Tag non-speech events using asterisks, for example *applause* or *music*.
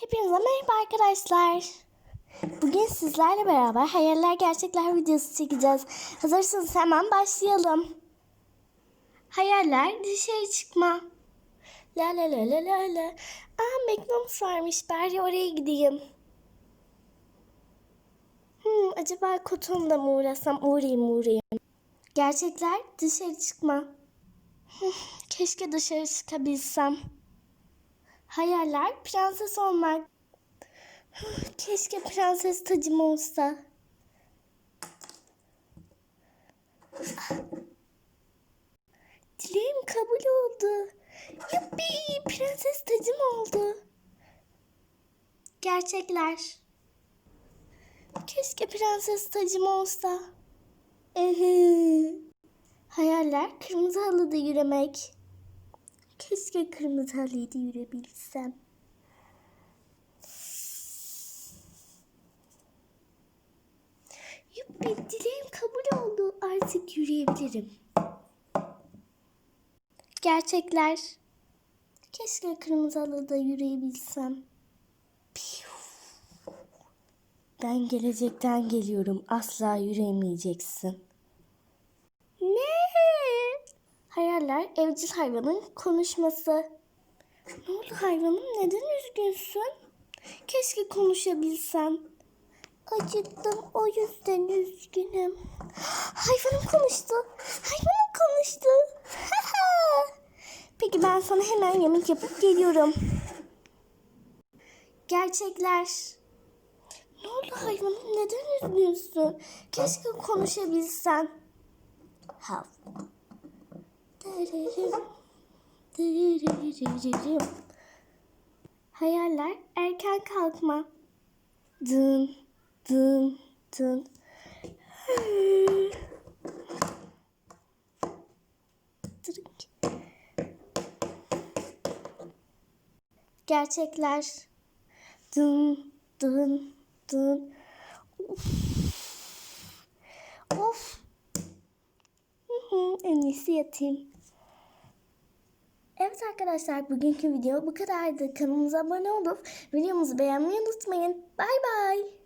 Hepinize merhaba arkadaşlar. Bugün sizlerle beraber hayaller gerçekler videosu çekeceğiz. Hazırsanız hemen başlayalım. Hayaller dışarı çıkma. La la la la la la. Aa McDonald's varmış. Bari oraya gideyim. Hmm, acaba kotonda mı uğrasam? Uğrayayım uğrayayım. Gerçekler dışarı çıkma. Keşke dışarı çıkabilsem. Hayaller prenses olmak. *sighs* Keşke prenses tacım olsa. Dileğim kabul oldu. Yuppi prenses tacım oldu. Gerçekler. Keşke prenses tacım olsa. Ehe. Hayaller kırmızı halıda yürümek. Keşke kırmızı halıyla yürüyebilsem. Yuppi dileğim kabul oldu. Artık yürüyebilirim. Gerçekler. Keşke kırmızı halıda yürüyebilsem. Ben gelecekten geliyorum. Asla yürüyemeyeceksin. Ne? Hayaller evcil hayvanın konuşması. Ne oldu hayvanım? Neden üzgünsün? Keşke konuşabilsem. Acıktım o yüzden üzgünüm. Hayvanım konuştu. Hayvanım konuştu. *laughs* Peki ben sana hemen yemek yapıp geliyorum. Gerçekler. Ne oldu hayvanım? Neden üzgünsün? Keşke konuşabilsen. Hav. Hayaller erken kalkma. Dın dın dın. Gerçekler. Dın dın dın. Of. Of. En iyisi yatayım. Evet arkadaşlar bugünkü video bu kadardı. Kanalımıza abone olup videomuzu beğenmeyi unutmayın. Bay bay.